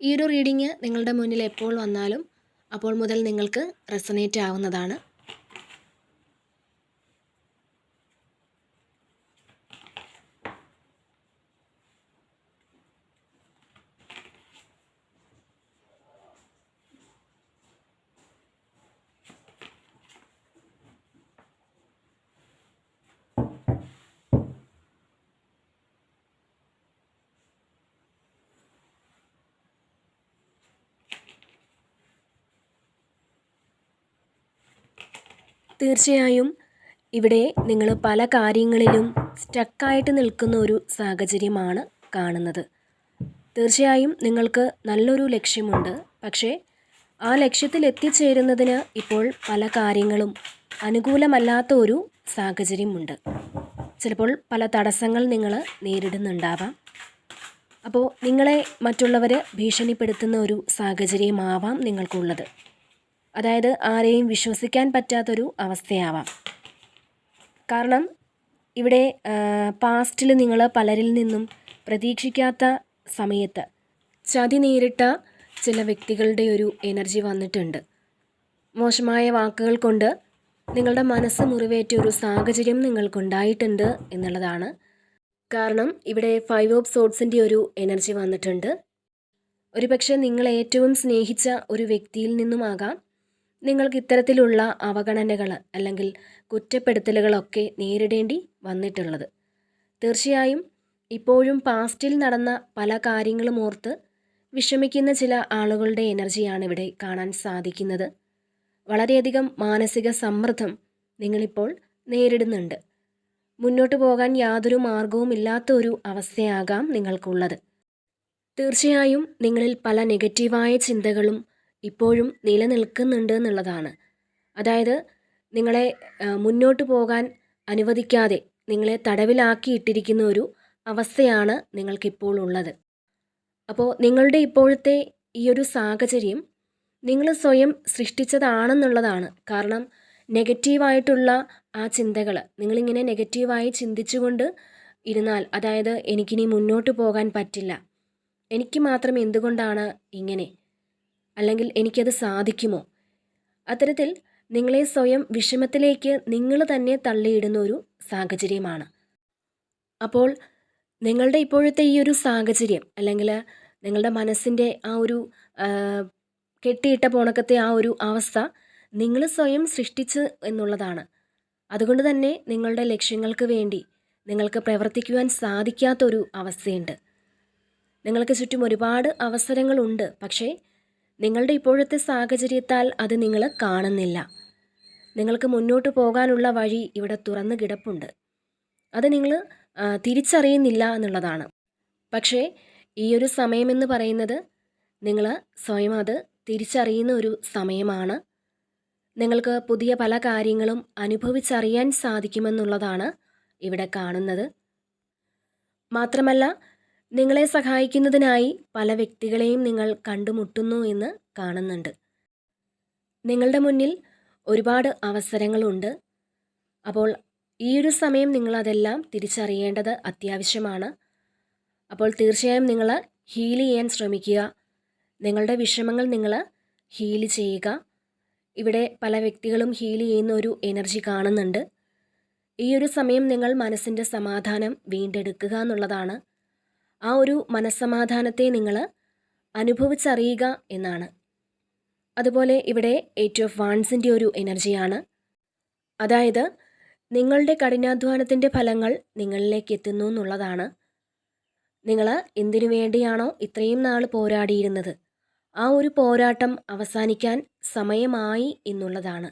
ഈ ഒരു റീഡിങ് നിങ്ങളുടെ മുന്നിൽ എപ്പോൾ വന്നാലും അപ്പോൾ മുതൽ നിങ്ങൾക്ക് റെസനേറ്റ് ആവുന്നതാണ്. തീർച്ചയായും ഇവിടെ നിങ്ങൾ പല കാര്യങ്ങളിലും സ്റ്റക്കായിട്ട് നിൽക്കുന്ന ഒരു സാഹചര്യമാണ് കാണുന്നത്. തീർച്ചയായും നിങ്ങൾക്ക് നല്ലൊരു ലക്ഷ്യമുണ്ട്. പക്ഷേ ആ ലക്ഷ്യത്തിൽ എത്തിച്ചേരുന്നതിന് ഇപ്പോൾ പല കാര്യങ്ങളും അനുകൂലമല്ലാത്ത ഒരു സാഹചര്യമുണ്ട്. ചിലപ്പോൾ പല തടസ്സങ്ങൾ നിങ്ങൾ നേരിടുന്നുണ്ടാവാം. അപ്പോൾ നിങ്ങളെ മറ്റുള്ളവർ ഭീഷണിപ്പെടുത്തുന്ന ഒരു സാഹചര്യമാവാം നിങ്ങൾക്കുള്ളത്. അതായത് ആരെയും വിശ്വസിക്കാൻ പറ്റാത്തൊരു അവസ്ഥയാവാം. കാരണം ഇവിടെ പാസ്റ്റിൽ നിങ്ങൾ പലരിൽ നിന്നും പ്രതീക്ഷിക്കാത്ത സമയത്ത് ചതി നേരിട്ട ചില വ്യക്തികളുടെ ഒരു എനർജി വന്നിട്ടുണ്ട്. മോശമായ വാക്കുകൾ കൊണ്ട് നിങ്ങളുടെ മനസ്സ് മുറിവേറ്റ ഒരു സാഹചര്യം നിങ്ങൾക്കുണ്ടായിട്ടുണ്ട് എന്നുള്ളതാണ്. കാരണം ഇവിടെ ഫൈവ് ഓഫ് സോട്സിന്റെ ഒരു എനർജി വന്നിട്ടുണ്ട്. ഒരുപക്ഷെ നിങ്ങൾ ഏറ്റവും സ്നേഹിച്ച ഒരു വ്യക്തിയിൽ നിന്നുമാകാം നിങ്ങൾക്ക് ഇത്തരത്തിലുള്ള അവഗണനകൾ അല്ലെങ്കിൽ കുറ്റപ്പെടുത്തലുകളൊക്കെ നേരിടേണ്ടി വന്നിട്ടുള്ളത്. തീർച്ചയായും ഇപ്പോഴും പാസ്റ്റിൽ നടന്ന പല കാര്യങ്ങളും ഓർത്ത് വിഷമിക്കുന്ന ചില ആളുകളുടെ എനർജിയാണ് ഇവിടെ കാണാൻ സാധിക്കുന്നത്. വളരെയധികം മാനസിക സമ്മർദ്ദം നിങ്ങളിപ്പോൾ നേരിടുന്നുണ്ട്. മുന്നോട്ട് പോകാൻ യാതൊരു മാർഗവും ഇല്ലാത്ത ഒരു അവസ്ഥയാകാം നിങ്ങൾക്കുള്ളത്. തീർച്ചയായും നിങ്ങളിൽ പല നെഗറ്റീവായ ചിന്തകളും ഇപ്പോഴും നിലനിൽക്കുന്നുണ്ട് എന്നുള്ളതാണ്. അതായത് നിങ്ങളെ മുന്നോട്ട് പോകാൻ അനുവദിക്കാതെ നിങ്ങളെ തടവിലാക്കിയിട്ടിരിക്കുന്ന ഒരു അവസ്ഥയാണ് നിങ്ങൾക്കിപ്പോൾ ഉള്ളത്. അപ്പോൾ നിങ്ങളുടെ ഇപ്പോഴത്തെ ഈ ഒരു സാഹചര്യം നിങ്ങൾ സ്വയം സൃഷ്ടിച്ചതാണെന്നുള്ളതാണ്. കാരണം നെഗറ്റീവായിട്ടുള്ള ആ ചിന്തകൾ നിങ്ങളിങ്ങനെ നെഗറ്റീവായി ചിന്തിച്ചുകൊണ്ട് ഇരുന്നാൽ അതായത് എനിക്കിനി മുന്നോട്ട് പോകാൻ പറ്റില്ല. എനിക്ക് മാത്രം എന്തുകൊണ്ടാണ് ഇങ്ങനെ? അല്ലെങ്കിൽ എനിക്കത് സാധിക്കുമോ? അത്തരത്തിൽ നിങ്ങളെ സ്വയം വിഷമത്തിലേക്ക് നിങ്ങൾ തന്നെ തള്ളിയിടുന്ന ഒരു സാഹചര്യമാണ്. അപ്പോൾ നിങ്ങളുടെ ഇപ്പോഴത്തെ ഈ ഒരു സാഹചര്യം അല്ലെങ്കിൽ നിങ്ങളുടെ മനസ്സിന്റെ ആ ഒരു കെട്ടിയിട്ട പോണക്കത്തെ ആ ഒരു അവസ്ഥ നിങ്ങൾ സ്വയം സൃഷ്ടിച്ച് എന്നുള്ളതാണ്. അതുകൊണ്ട് തന്നെ നിങ്ങളുടെ ലക്ഷ്യങ്ങൾക്ക് വേണ്ടി നിങ്ങൾക്ക് പ്രവർത്തിക്കുവാൻ സാധിക്കാത്തൊരു അവസ്ഥയുണ്ട്. നിങ്ങൾക്ക് ചുറ്റും ഒരുപാട് അവസരങ്ങളുണ്ട്. പക്ഷേ നിങ്ങളുടെ ഇപ്പോഴത്തെ സാഹചര്യത്താൽ അത് നിങ്ങൾ കാണുന്നില്ല. നിങ്ങൾക്ക് മുന്നോട്ട് പോകാനുള്ള വഴി ഇവിടെ തുറന്നു കിടപ്പുണ്ട്. അത് നിങ്ങൾ തിരിച്ചറിയുന്നില്ല എന്നുള്ളതാണ്. പക്ഷേ ഈ ഒരു സമയമെന്ന് പറയുന്നത് നിങ്ങൾ സ്വയം അത് തിരിച്ചറിയുന്ന ഒരു സമയമാണ്. നിങ്ങൾക്ക് പുതിയ പല കാര്യങ്ങളും അനുഭവിച്ചറിയാൻ സാധിക്കുമെന്നുള്ളതാണ് ഇവിടെ കാണുന്നത്. മാത്രമല്ല നിങ്ങളെ സഹായിക്കുന്നതിനായി പല വ്യക്തികളെയും നിങ്ങൾ കണ്ടുമുട്ടുന്നു എന്ന് കാണുന്നുണ്ട്. നിങ്ങളുടെ മുന്നിൽ ഒരുപാട് അവസരങ്ങളുണ്ട്. അപ്പോൾ ഈ ഒരു സമയം നിങ്ങൾ അതെല്ലാം തിരിച്ചറിയേണ്ടത് അത്യാവശ്യമാണ്. അപ്പോൾ തീർച്ചയായും നിങ്ങൾ ഹീൽ ചെയ്യാൻ ശ്രമിക്കുക. നിങ്ങളുടെ വിഷമങ്ങൾ നിങ്ങൾ ഹീൽ ചെയ്യുക. ഇവിടെ പല വ്യക്തികളും ഹീൽ ചെയ്യുന്ന ഒരു എനർജി കാണുന്നുണ്ട്. ഈ ഒരു സമയം നിങ്ങൾ മനസ്സിന്റെ സമാധാനം വീണ്ടെടുക്കുക എന്നുള്ളതാണ്. ആ ഒരു മനസ്സമാധാനത്തെ നിങ്ങൾ അനുഭവിച്ചറിയുക എന്നാണ്. അതുപോലെ ഇവിടെ എയ്റ്റ് ഓഫ് വാൺസിന്റെ ഒരു എനർജിയാണ് അതായത് നിങ്ങളുടെ കഠിനാധ്വാനത്തിന്റെ ഫലങ്ങൾ നിങ്ങളിലേക്ക് എത്തുന്നു എന്നുള്ളതാണ്. നിങ്ങൾ എന്തിനു വേണ്ടിയാണോ ഇത്രയും നാൾ പോരാടിയിരുന്നത്? ആ ഒരു പോരാട്ടം അവസാനിക്കാൻ സമയമായി എന്നുള്ളതാണ്.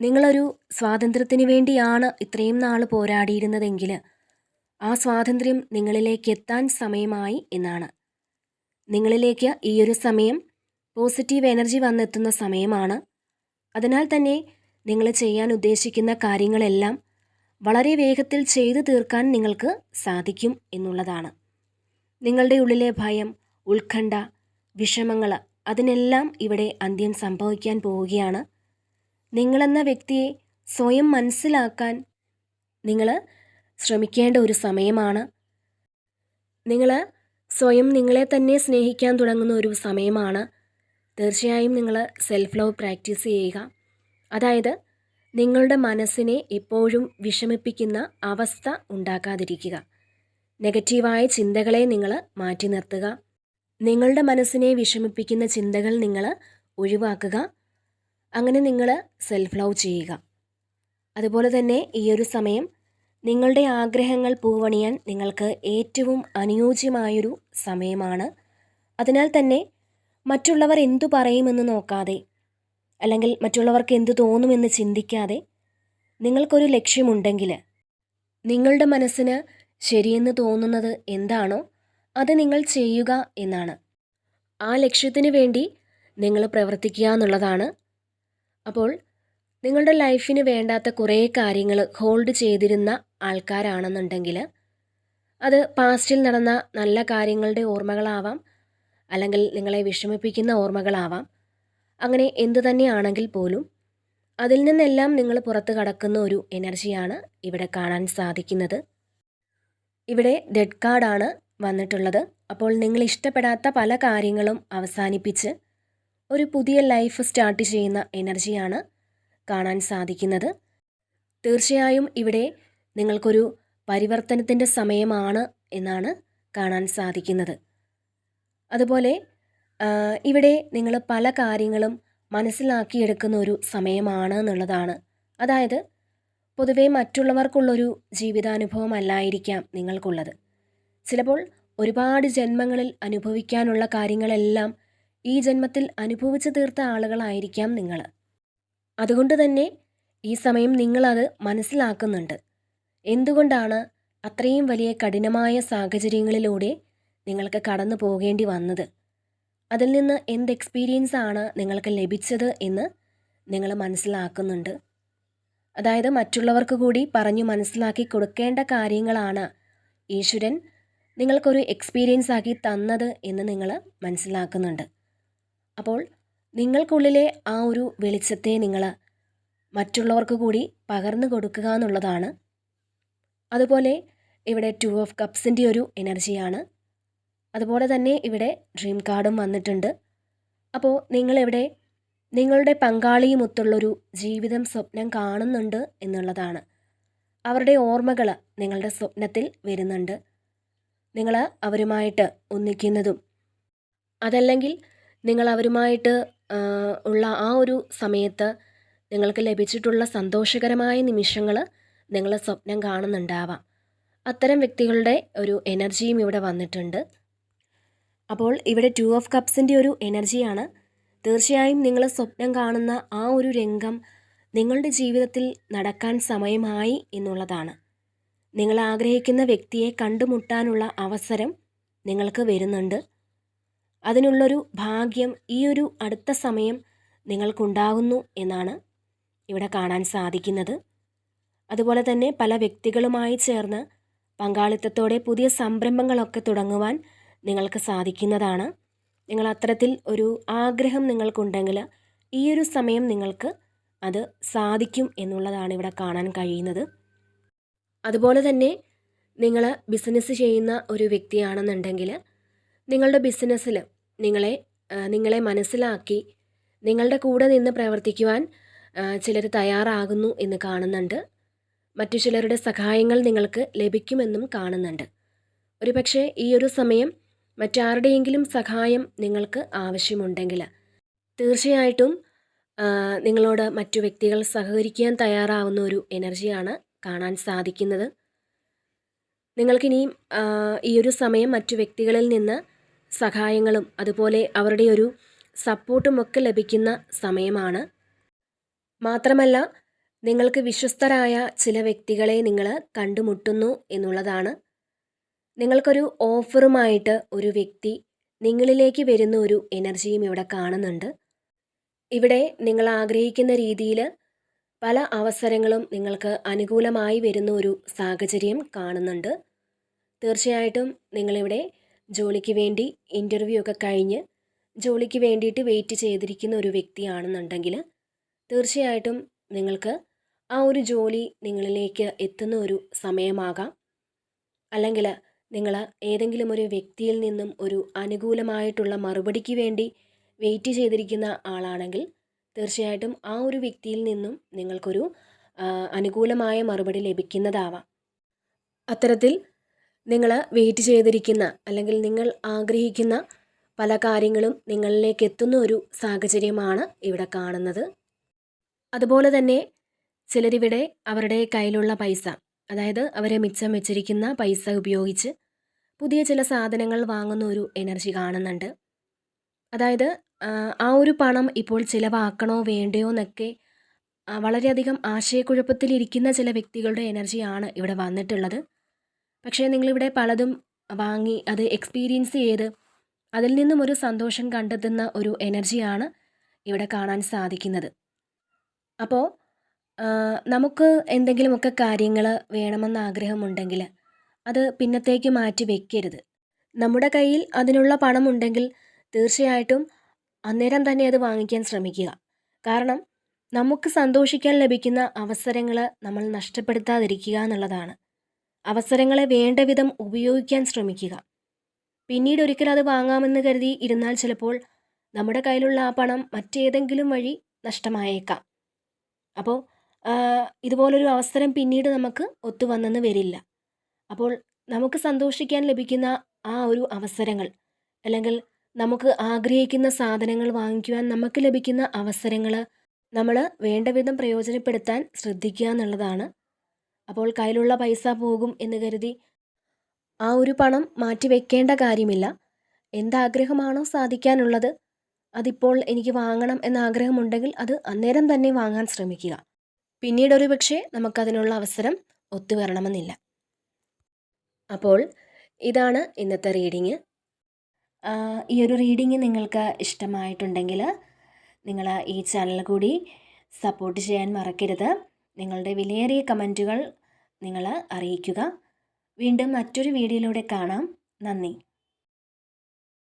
നിങ്ങളൊരു സ്വാതന്ത്ര്യത്തിന് വേണ്ടിയാണ് ഇത്രയും നാൾ പോരാടിയിരുന്നതെങ്കിൽ ആ സ്വാതന്ത്ര്യം നിങ്ങളിലേക്ക് എത്താൻ സമയമായി എന്നാണ്. നിങ്ങളിലേക്ക് ഈയൊരു സമയം പോസിറ്റീവ് എനർജി വന്നെത്തുന്ന സമയമാണ്. അതിനാൽ തന്നെ നിങ്ങൾ ചെയ്യാൻ ഉദ്ദേശിക്കുന്ന കാര്യങ്ങളെല്ലാം വളരെ വേഗത്തിൽ ചെയ്തു തീർക്കാൻ നിങ്ങൾക്ക് സാധിക്കും എന്നുള്ളതാണ്. നിങ്ങളുടെ ഉള്ളിലെ ഭയം ഉത്കണ്ഠ വിഷമങ്ങൾ അതിനെല്ലാം ഇവിടെ അന്ത്യം സംഭവിക്കാൻ പോവുകയാണ്. നിങ്ങളെന്ന വ്യക്തിയെ സ്വയം മനസ്സിലാക്കാൻ നിങ്ങൾ ശ്രമിക്കേണ്ട ഒരു സമയമാണ്. നിങ്ങൾ സ്വയം നിങ്ങളെ തന്നെ സ്നേഹിക്കാൻ തുടങ്ങുന്ന ഒരു സമയമാണ്. തീർച്ചയായും നിങ്ങൾ സെൽഫ് ലവ് പ്രാക്ടീസ് ചെയ്യുക. അതായത് നിങ്ങളുടെ മനസ്സിനെ എപ്പോഴും വിഷമിപ്പിക്കുന്ന അവസ്ഥ ഉണ്ടാക്കാതിരിക്കുക. നെഗറ്റീവായ ചിന്തകളെ നിങ്ങൾ മാറ്റി നിർത്തുക. നിങ്ങളുടെ മനസ്സിനെ വിഷമിപ്പിക്കുന്ന ചിന്തകൾ നിങ്ങൾ ഒഴിവാക്കുക. അങ്ങനെ നിങ്ങൾ സെൽഫ് ലവ് ചെയ്യുക. അതുപോലെ തന്നെ ഈ ഒരു സമയം നിങ്ങളുടെ ആഗ്രഹങ്ങൾ പൂവണിയാൻ നിങ്ങൾക്ക് ഏറ്റവും അനുയോജ്യമായൊരു സമയമാണ്. അതിനാൽ തന്നെ മറ്റുള്ളവർ എന്തു പറയുമെന്ന് നോക്കാതെ അല്ലെങ്കിൽ മറ്റുള്ളവർക്ക് എന്തു തോന്നുമെന്ന് ചിന്തിക്കാതെ നിങ്ങൾക്കൊരു ലക്ഷ്യമുണ്ടെങ്കിൽ നിങ്ങളുടെ മനസ്സിന് ശരിയെന്ന് തോന്നുന്നത് എന്താണോ അത് നിങ്ങൾ ചെയ്യുക എന്നാണ്. ആ ലക്ഷ്യത്തിന് വേണ്ടി നിങ്ങൾ പ്രവർത്തിക്കുക എന്നുള്ളതാണ്. അപ്പോൾ നിങ്ങളുടെ ലൈഫിന് വേണ്ടാത്ത കുറേ കാര്യങ്ങൾ ഹോൾഡ് ചെയ്തിരുന്ന ആൾക്കാരാണെന്നുണ്ടെങ്കിൽ അത് പാസ്റ്റിൽ നടന്ന നല്ല കാര്യങ്ങളുടെ ഓർമ്മകളാവാം അല്ലെങ്കിൽ നിങ്ങളെ വിഷമിപ്പിക്കുന്ന ഓർമ്മകളാവാം. അങ്ങനെ എന്തു തന്നെയാണെങ്കിൽ പോലും അതിൽ നിന്നെല്ലാം നിങ്ങൾ പുറത്ത് കടക്കുന്ന ഒരു എനർജിയാണ് ഇവിടെ കാണാൻ സാധിക്കുന്നത്. ഇവിടെ ഡെഡ് കാർഡാണ് വന്നിട്ടുള്ളത്. അപ്പോൾ നിങ്ങൾ ഇഷ്ടപ്പെടാത്ത പല കാര്യങ്ങളും അവസാനിപ്പിച്ച് ഒരു പുതിയ ലൈഫ് സ്റ്റാർട്ട് ചെയ്യുന്ന എനർജിയാണ് കാണാൻ സാധിക്കുന്നത്. തീർച്ചയായും ഇവിടെ നിങ്ങൾക്കൊരു പരിവർത്തനത്തിന്റെ സമയമാണ് എന്നാണ് കാണാൻ സാധിക്കുന്നത്. അതുപോലെ ഇവിടെ നിങ്ങൾ പല കാര്യങ്ങളും മനസ്സിലാക്കിയെടുക്കുന്ന ഒരു സമയമാണ് എന്നുള്ളതാണ്. അതായത് പൊതുവേ മറ്റുള്ളവർക്കുള്ളൊരു ജീവിതാനുഭവമല്ലായിരിക്കാം നിങ്ങൾക്കുള്ളത്. ചിലപ്പോൾ ഒരുപാട് ജന്മങ്ങളിൽ അനുഭവിക്കാനുള്ള കാര്യങ്ങളെല്ലാം ഈ ജന്മത്തിൽ അനുഭവിച്ചു തീർത്ത ആളുകളായിരിക്കാം നിങ്ങൾ. അതുകൊണ്ട് തന്നെ ഈ സമയം നിങ്ങളത് മനസ്സിലാക്കുന്നുണ്ട്. എന്തുകൊണ്ടാണ് അത്രയും വലിയ കഠിനമായ സാഹചര്യങ്ങളിലൂടെ നിങ്ങൾക്ക് കടന്നു പോകേണ്ടി വന്നത്? അതിൽ നിന്ന് എന്ത് എക്സ്പീരിയൻസ് ആണ് നിങ്ങൾക്ക് ലഭിച്ചത് എന്ന് നിങ്ങൾ മനസ്സിലാക്കുന്നുണ്ട്. അതായത് മറ്റുള്ളവർക്ക് കൂടി പറഞ്ഞു മനസ്സിലാക്കി കൊടുക്കേണ്ട കാര്യങ്ങളാണ് ഈശ്വരൻ നിങ്ങൾക്കൊരു എക്സ്പീരിയൻസ് ആക്കി തന്നത് എന്ന് നിങ്ങൾ മനസ്സിലാക്കുന്നുണ്ട്. അപ്പോൾ നിങ്ങൾക്കുള്ളിലെ ആ ഒരു വെളിച്ചത്തെ നിങ്ങൾ മറ്റുള്ളവർക്ക് കൂടി പകർന്നു കൊടുക്കുക എന്നുള്ളതാണ്. അതുപോലെ ഇവിടെ ടു ഓഫ് കപ്സിന്റെ ഒരു എനർജിയാണ് അതുപോലെ തന്നെ ഇവിടെ ഡ്രീം കാർഡും വന്നിട്ടുണ്ട്. അപ്പോൾ നിങ്ങളിവിടെ നിങ്ങളുടെ പങ്കാളിയുമൊത്തുള്ളൊരു ജീവിതം സ്വപ്നം കാണുന്നുണ്ട് എന്നുള്ളതാണ്. അവരുടെ ഓർമ്മകൾ നിങ്ങളുടെ സ്വപ്നത്തിൽ വരുന്നുണ്ട്. നിങ്ങൾ അവരുമായിട്ട് ഒന്നിക്കുന്നതും അതല്ലെങ്കിൽ നിങ്ങൾ അവരുമായിട്ട് ഉള്ള ആ ഒരു സമയത്ത് നിങ്ങൾക്ക് ലഭിച്ചിട്ടുള്ള സന്തോഷകരമായ നിമിഷങ്ങൾ നിങ്ങൾ സ്വപ്നം കാണുന്നുണ്ടാവാം. അത്തരം വ്യക്തികളുടെ ഒരു എനർജിയും ഇവിടെ വന്നിട്ടുണ്ട്. അപ്പോൾ ഇവിടെ ടു ഓഫ് കപ്സിന്റെ ഒരു എനർജിയാണ്. തീർച്ചയായും നിങ്ങൾ സ്വപ്നം കാണുന്ന ആ ഒരു രംഗം നിങ്ങളുടെ ജീവിതത്തിൽ നടക്കാൻ സമയമായി എന്നുള്ളതാണ്. നിങ്ങൾ ആഗ്രഹിക്കുന്ന വ്യക്തിയെ കണ്ടുമുട്ടാനുള്ള അവസരം നിങ്ങൾക്ക് വരുന്നുണ്ട്. അതിനുള്ളൊരു ഭാഗ്യം ഈ ഒരു അടുത്ത സമയം നിങ്ങൾക്കുണ്ടാകുന്നു എന്നാണ് ഇവിടെ കാണാൻ സാധിക്കുന്നത്. അതുപോലെ തന്നെ പല വ്യക്തികളുമായി ചേർന്ന് പങ്കാളിത്തത്തോടെ പുതിയ സംരംഭങ്ങളൊക്കെ തുടങ്ങുവാൻ നിങ്ങൾക്ക് സാധിക്കുന്നതാണ്. നിങ്ങൾ അത്തരത്തിൽ ഒരു ആഗ്രഹം നിങ്ങൾക്കുണ്ടെങ്കിൽ ഈ ഒരു സമയം നിങ്ങൾക്ക് അത് സാധിക്കും എന്നുള്ളതാണ് ഇവിടെ കാണാൻ കഴിയുന്നത്. അതുപോലെ തന്നെ നിങ്ങൾ ബിസിനസ് ചെയ്യുന്ന ഒരു വ്യക്തിയാണെന്നുണ്ടെങ്കിൽ നിങ്ങളുടെ ബിസിനസ്സിൽ നിങ്ങളെ നിങ്ങളെ മനസ്സിലാക്കി നിങ്ങളുടെ കൂടെ നിന്ന് പ്രവർത്തിക്കുവാൻ ചിലർ തയ്യാറാകുന്നു എന്ന് കാണുന്നുണ്ട്. മറ്റു ചിലരുടെ സഹായങ്ങൾ നിങ്ങൾക്ക് ലഭിക്കുമെന്നും കാണുന്നുണ്ട്. ഒരുപക്ഷെ ഈ ഒരു സമയം മറ്റാരുടെയെങ്കിലും സഹായം നിങ്ങൾക്ക് ആവശ്യമുണ്ടെങ്കിൽ തീർച്ചയായിട്ടും നിങ്ങളോട് മറ്റു വ്യക്തികൾ സഹകരിക്കാൻ തയ്യാറാവുന്ന ഒരു എനർജിയാണ് കാണാൻ സാധിക്കുന്നത്. നിങ്ങൾക്കിനിയും ഈ ഒരു സമയം മറ്റു വ്യക്തികളിൽ നിന്ന് സഹായങ്ങളും അതുപോലെ അവരുടെ ഒരു സപ്പോർട്ടും ഒക്കെ ലഭിക്കുന്ന സമയമാണ്. മാത്രമല്ല നിങ്ങൾക്ക് വിശ്വസ്തരായ ചില വ്യക്തികളെ നിങ്ങൾ കണ്ടുമുട്ടുന്നു എന്നുള്ളതാണ്. നിങ്ങൾക്കൊരു ഓഫറുമായിട്ട് ഒരു വ്യക്തി നിങ്ങളിലേക്ക് വരുന്ന ഒരു എനർജിയും ഇവിടെ കാണുന്നുണ്ട്. ഇവിടെ നിങ്ങൾ ആഗ്രഹിക്കുന്ന രീതിയിൽ പല അവസരങ്ങളും നിങ്ങൾക്ക് അനുകൂലമായി വരുന്ന ഒരു സാഹചര്യം കാണുന്നുണ്ട്. തീർച്ചയായിട്ടും നിങ്ങളിവിടെ ജോലിക്ക് വേണ്ടി ഇന്റർവ്യൂ ഒക്കെ കഴിഞ്ഞ് ജോലിക്ക് വേണ്ടിയിട്ട് വെയിറ്റ് ചെയ്തിരിക്കുന്ന ഒരു വ്യക്തിയാണെന്നുണ്ടെങ്കിൽ തീർച്ചയായിട്ടും നിങ്ങൾക്ക് ആ ഒരു ജോലി നിങ്ങളിലേക്ക് എത്തുന്ന ഒരു സമയമാകാം. അല്ലെങ്കിൽ നിങ്ങൾ ഏതെങ്കിലും ഒരു വ്യക്തിയിൽ നിന്നും ഒരു അനുകൂലമായിട്ടുള്ള മറുപടിക്ക് വേണ്ടി വെയിറ്റ് ചെയ്തിരിക്കുന്ന ആളാണെങ്കിൽ തീർച്ചയായിട്ടും ആ ഒരു വ്യക്തിയിൽ നിന്നും നിങ്ങൾക്കൊരു അനുകൂലമായ മറുപടി ലഭിക്കുന്നതാവാം. അത്തരത്തിൽ നിങ്ങൾ വെയിറ്റ് ചെയ്തിരിക്കുന്ന അല്ലെങ്കിൽ നിങ്ങൾ ആഗ്രഹിക്കുന്ന പല കാര്യങ്ങളും നിങ്ങളിലേക്ക് എത്തുന്ന ഒരു സാഹചര്യമാണ് ഇവിടെ കാണുന്നത്. അതുപോലെ തന്നെ ചിലരിവിടെ അവരുടെ കയ്യിലുള്ള പൈസ അതായത് അവരെ മിച്ചം വെച്ചിരിക്കുന്ന പൈസ ഉപയോഗിച്ച് പുതിയ ചില സാധനങ്ങൾ വാങ്ങുന്ന ഒരു എനർജി കാണുന്നുണ്ട്. അതായത് ആ ഒരു പണം ഇപ്പോൾ ചിലവാക്കണോ വേണ്ടയോ എന്നൊക്കെ വളരെയധികം ആശയക്കുഴപ്പത്തിലിരിക്കുന്ന ചില വ്യക്തികളുടെ എനർജിയാണ് ഇവിടെ വന്നിട്ടുള്ളത്. പക്ഷേ നിങ്ങളിവിടെ പലതും വാങ്ങി അത് എക്സ്പീരിയൻസ് ചെയ്ത് അതിൽ നിന്നും ഒരു സന്തോഷം കണ്ടെത്തുന്ന ഒരു എനർജിയാണ് ഇവിടെ കാണാൻ സാധിക്കുന്നത്. അപ്പോൾ നമുക്ക് എന്തെങ്കിലുമൊക്കെ കാര്യങ്ങൾ വേണമെന്ന് ആഗ്രഹമുണ്ടെങ്കിൽ അത് പിന്നത്തേക്ക് മാറ്റി വെക്കരുത്. നമ്മുടെ കയ്യിൽ അതിനുള്ള പണമുണ്ടെങ്കിൽ തീർച്ചയായിട്ടും അന്നേരം തന്നെ അത് വാങ്ങിക്കാൻ ശ്രമിക്കുക. കാരണം നമുക്ക് സന്തോഷിക്കാൻ ലഭിക്കുന്ന അവസരങ്ങൾ നമ്മൾ നഷ്ടപ്പെടുത്താതിരിക്കുക എന്നുള്ളതാണ്. അവസരങ്ങളെ വേണ്ട വിധം ഉപയോഗിക്കാൻ ശ്രമിക്കുക. പിന്നീട് ഒരിക്കൽ അത് വാങ്ങാമെന്ന് കരുതി ഇരുന്നാൽ ചിലപ്പോൾ നമ്മുടെ കയ്യിലുള്ള ആ പണം മറ്റേതെങ്കിലും വഴി നഷ്ടമായേക്കാം. അപ്പോൾ ഇതുപോലൊരു അവസരം പിന്നീട് നമുക്ക് ഒത്തുവന്നെന്ന് വരില്ല. അപ്പോൾ നമുക്ക് സന്തോഷിക്കാൻ ലഭിക്കുന്ന ആ ഒരു അവസരങ്ങൾ അല്ലെങ്കിൽ നമുക്ക് ആഗ്രഹിക്കുന്ന സാധനങ്ങൾ വാങ്ങിക്കുവാൻ നമുക്ക് ലഭിക്കുന്ന അവസരങ്ങൾ നമ്മൾ വേണ്ട വിധം പ്രയോജനപ്പെടുത്താൻ ശ്രദ്ധിക്കുക എന്നുള്ളതാണ് അപ്പോൾ കയ്യിലുള്ള പൈസ പോകും എന്ന് കരുതി. ആ ഒരു പണം മാറ്റി വെക്കേണ്ട കാര്യമില്ല. എന്താഗ്രഹമാണോ സാധിക്കാനുള്ളത് അതിപ്പോൾ എനിക്ക് വാങ്ങണം എന്ന ആഗ്രഹമുണ്ടെങ്കിൽ അത് അന്നേരം തന്നെ വാങ്ങാൻ ശ്രമിക്കുക. പിന്നീട് ഒരു പക്ഷേ നമുക്കതിനുള്ള അവസരം ഒത്തുവരണമെന്നില്ല. അപ്പോൾ ഇതാണ് ഇന്നത്തെ റീഡിങ്. ഈ ഒരു റീഡിങ് നിങ്ങൾക്ക് ഇഷ്ടമായിട്ടുണ്ടെങ്കിൽ നിങ്ങൾ ഈ ചാനൽ കൂടി സപ്പോർട്ട് ചെയ്യാൻ മറക്കരുത്. നിങ്ങളുടെ വിലയേറിയ കമന്റുകൾ നിങ്ങൾ അറിയിക്കുക. വീണ്ടും മറ്റൊരു വീഡിയോയിലൂടെ കാണാം. നന്ദി.